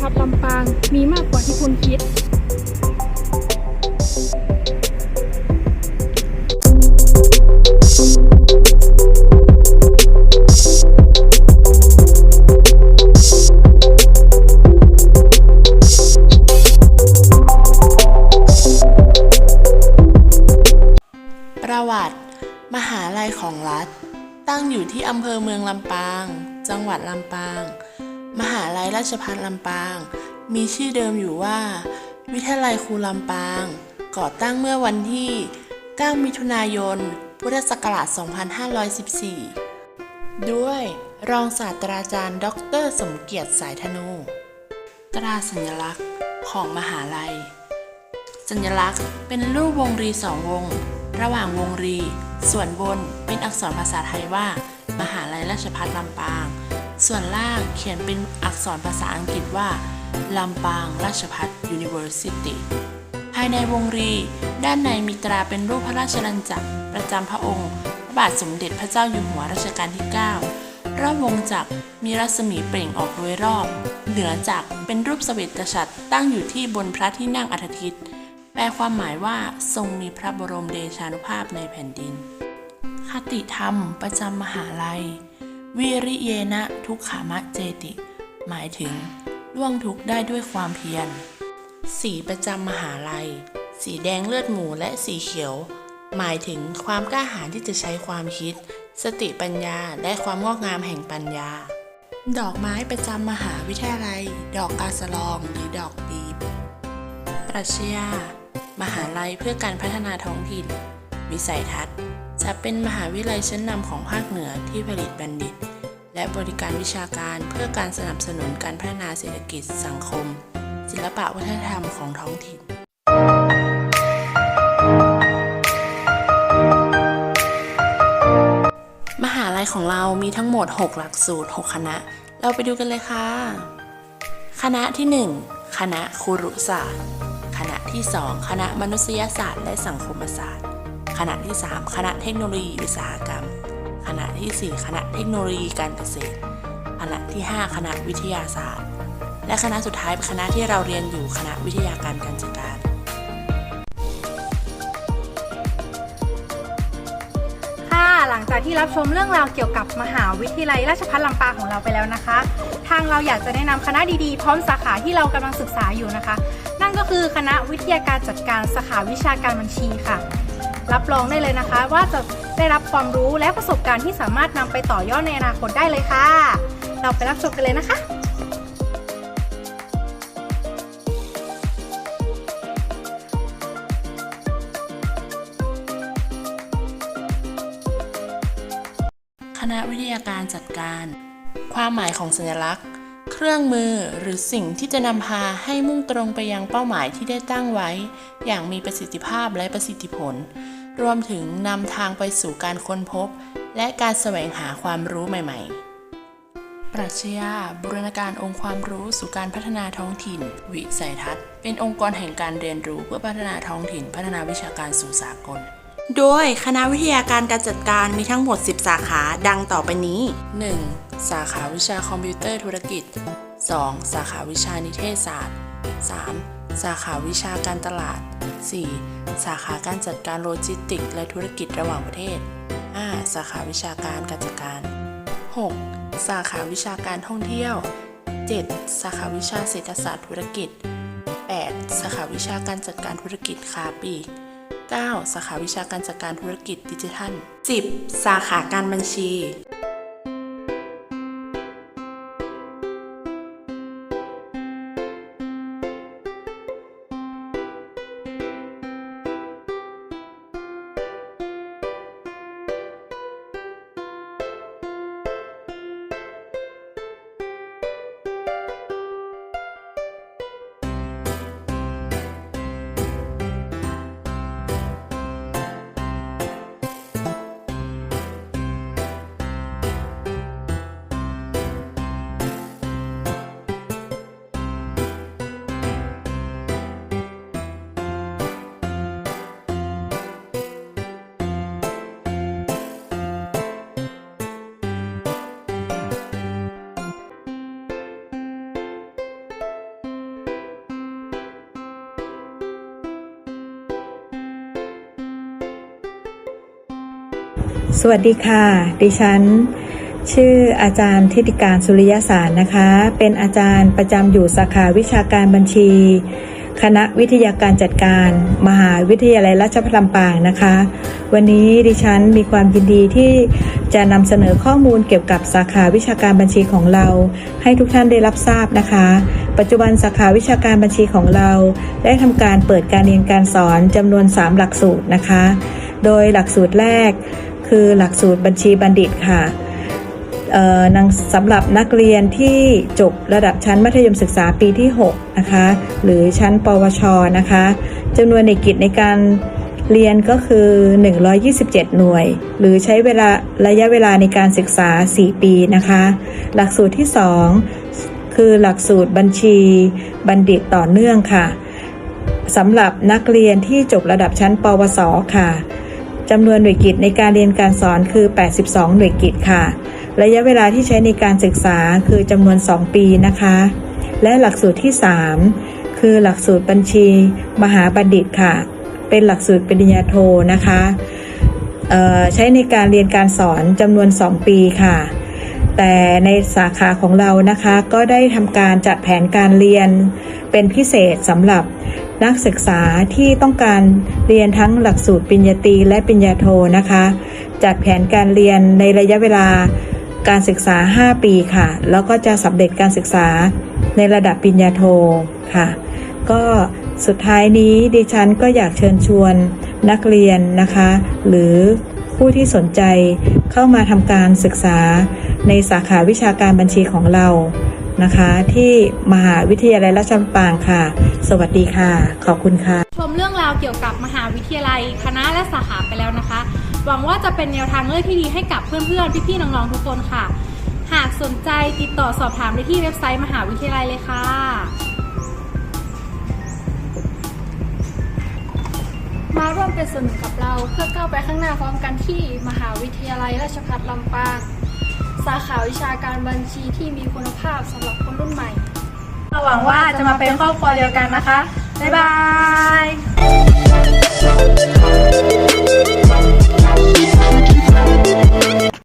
ยาลัยราชภัฏลำปางมีมากกว่าที่คุณคิดประวัติ มหาลัยของรัฐ ตั้งอยู่ที่อำเภอเมืองลำปาง จังหวัดลำปาง มหาลัยราชภัฏลำปาง มีชื่อเดิมอยู่ว่า วิทยาลัยครูลำปาง ก่อตั้งเมื่อวันที่ 9 มิถุนายน พุทธศักราช 2514 ด้วยรองศาสตราจารย์ ดร สมเกียรติสายธนู ตราสัญลักษณ์ของมหาลัย สัญลักษณ์เป็นรูปวงรีสองวง ระหว่างวงรี ส่วนบนเป็นอักษรภาษาไทยว่า มหาลัยราชภัฏลำปาง ส่วนล่างเขียนเป็นอักษรภาษาอังกฤษว่าลำปางราชภัฏ University ภายในวงรี ด้านในมีตราเป็นรูปพระราชลัญจักรประจำพระองค์ พระบาทสมเด็จพระเจ้าอยู่หัวรัชกาลที่ 9 รอบวงจักรมีรัศมีเปล่งออกโดยรอบ เหนือจักรเป็นรูปเสวตฉัตรตั้งอยู่ที่บนพระที่นั่งอาทิตย์แปลความหมายว่าทรงมีพระบรมเดชานุภาพในแผ่นดิน คติธรรมประจำมหาลัย วิริเยนะทุกขามะเจติ หมายถึงล่วงทุกได้ด้วยความเพียร สีประจำมหาลัย สีแดงเลือดหมูและสีเขียว หมายถึงความกล้าหาญที่จะใช้ความคิด สติปัญญาและความงอกงามแห่งปัญญา ดอกไม้ประจำมหาวิทยาลัย ดอกกาสลองหรือดอกปีบ ปรัชญามหาลัยเพื่อการพัฒนาท้องถิ่น วิสัยทัศน์ จะเป็นมหาวิทยาลัยชั้นนำของภาคเหนือที่ผลิตบัณฑิต และบริการวิชาการเพื่อการสนับสนุนการพัฒนาเศรษฐกิจสังคม ศิลปะวัฒนธรรมของท้องถิ่นมหาลัยของเรามีทั้งหมด 6 หลักสูตร 6 คณะ เราไปดูกันเลยค่ะ คณะที่ 1 คณะครุศาสตร์ คณะที่ 2 คณะมนุษยศาสตร์และสังคมศาสตร์ คณะที่ 3 คณะเทคโนโลยีอุตสาหกรรม คณะทีสี่ 4 คณะเทคโนโลยีการเกษตร คณะที่ 5 คณะวิทยาศาสตร์ และคณะสุดท้ายเป็นคณะที่เราเรียนอยู่คณะวิทยาการการจัดการค่ะหลังจากที่รับชมเรื่องราวเกี่ยวกับมหาวิทยาลัยราชภัฏลำปางของเราไปแล้วนะคะ ทางเราอยากจะแนะนำคณะดีๆ พร้อมสาขาที่เรากำลังศึกษาอยู่นะคะ นั่นก็คือคณะวิทยาการจัดการสาขาวิชาการบัญชีค่ะ รับรองได้เลยนะคะ ว่าจะได้รับความรู้และประสบการณ์ที่สามารถนำไปต่อยอดในอนาคตได้เลยค่ะ เราไปรับชมกันเลยนะคะคณะวิทยาการจัดการ ความหมายของสัญลักษณ์ เครื่องมือหรือสิ่งที่จะนำพาให้มุ่งตรงไปยังเป้าหมายที่ได้ตั้งไว้ อย่างมีประสิทธิภาพและประสิทธิผล รวมถึงนำทางไปสู่การค้นพบ และการแสวงหาความรู้ใหม่ ๆ ปรัชญาบูรณาการองค์ความรู้สู่การพัฒนาท้องถิ่น วิสัยทัศน์ เป็นองค์กรแห่งการเรียนรู้เพื่อพัฒนาท้องถิ่น พัฒนาวิชาการสู่สากล โดยคณะวิทยาการการจัดการมีทั้งหมด 10 สาขาดังต่อไปนี้ 1. สาขาวิชาคอมพิวเตอร์ธุรกิจ 2. สาขาวิชานิเทศศาสตร์ 3. สาขาวิชาการตลาด 4. สาขาการจัดการโลจิสติกส์และธุรกิจระหว่างประเทศ 5. สาขาวิชาการการจัดการ 6. สาขาวิชาการท่องเที่ยว 7. สาขาวิชาเศรษฐศาสตร์ธุรกิจ 8. สาขาวิชาการจัดการธุรกิจค้าปลีก 9. สาขาวิชาการจัดการธุรกิจดิจิทัล 10. สาขาการบัญชี สวัสดีค่ะ ดิฉัน ชื่ออาจารย์ทิติการสุริยสารนะคะ เป็นอาจารย์ประจำอยู่สาขาวิชาการบัญชี คณะวิทยาการจัดการ มหาวิทยาลัยราชภัฏลำปางนะคะ วันนี้ดิฉันมีความยินดีที่จะนำเสนอข้อมูลเกี่ยวกับสาขาวิชาการบัญชีของเรา ให้ทุกท่านได้รับทราบนะคะ ปัจจุบันสาขาวิชาการบัญชีของเรา ได้ทำการเปิดการเรียนการสอนจำนวน 3 หลักสูตรนะคะ โดยหลักสูตรแรก คือหลักสูตรบัญชีบัณฑิตค่ะนางสำหรับนักเรียนที่จบระดับชั้นมัธยมศึกษาปีที่ 6 นะคะ หรือชั้นปวช นะคะจำนวนในกิจในการเรียนก็คือ 127 หน่วย หรือใช้เวลาระยะเวลาในการศึกษา 4 ปีนะคะ หลักสูตรที่ 2 คือหลักสูตรบัญชีบัณฑิตต่อเนื่องค่ะสำหรับนักเรียนที่จบระดับชั้นปวส ค่ะ จำนวนหน่วยกิจในการเรียนการสอนคือ 82 หน่วยกิจค่ะ ระยะเวลาที่ใช้ในการศึกษาคือจำนวน 2 ปีนะคะ และหลักสูตรที่ 3 คือหลักสูตรบัญชี มหาบัณฑิตค่ะ เป็นหลักสูตรปริญญาโทนะคะใช้ในการเรียนการสอนจำนวน 2 ปีค่ะ แต่ในสาขาของเรานะคะก็ได้ทำการจัดแผนการเรียนเป็นพิเศษสำหรับนักศึกษาที่ต้องการเรียนทั้งหลักสูตรปริญญาตรีและปริญญาโทนะคะ จัดแผนการเรียนในระยะเวลาการศึกษา 5 ปีค่ะ แล้วก็จะสำเร็จการศึกษาในระดับปริญญาโทค่ะ ก็สุดท้ายนี้ดิฉันก็อยากเชิญชวนนักเรียนนะคะ หรือ ผู้ที่สนใจเข้ามาทำการศึกษาในสาขาวิชาการบัญชีของเรานะคะ ที่มหาวิทยาลัยราชบังก์ปางค่ะ สวัสดีค่ะ ขอบคุณค่ะ ชมเรื่องราวเกี่ยวกับมหาวิทยาลัย คณะและสาขาไปแล้วนะคะ หวังว่าจะเป็นแนวทางเลือกที่ดีให้กับเพื่อนๆพี่ๆน้องๆทุกคนค่ะ หากสนใจติดต่อสอบถามได้ที่เว็บไซต์มหาวิทยาลัยเลยค่ะ มาร่วมเป็นส่วนหนึ่งกับเราเพื่อก้าวไปข้างหน้าพร้อมกันที่มหาวิทยาลัยราชภัฏลำปางสาขาวิชาการบัญชีที่มีคุณภาพสำหรับคนรุ่นใหม่หวังว่าจะมาเป็นครอบครัวเดียวกันนะคะ บ๊ายบาย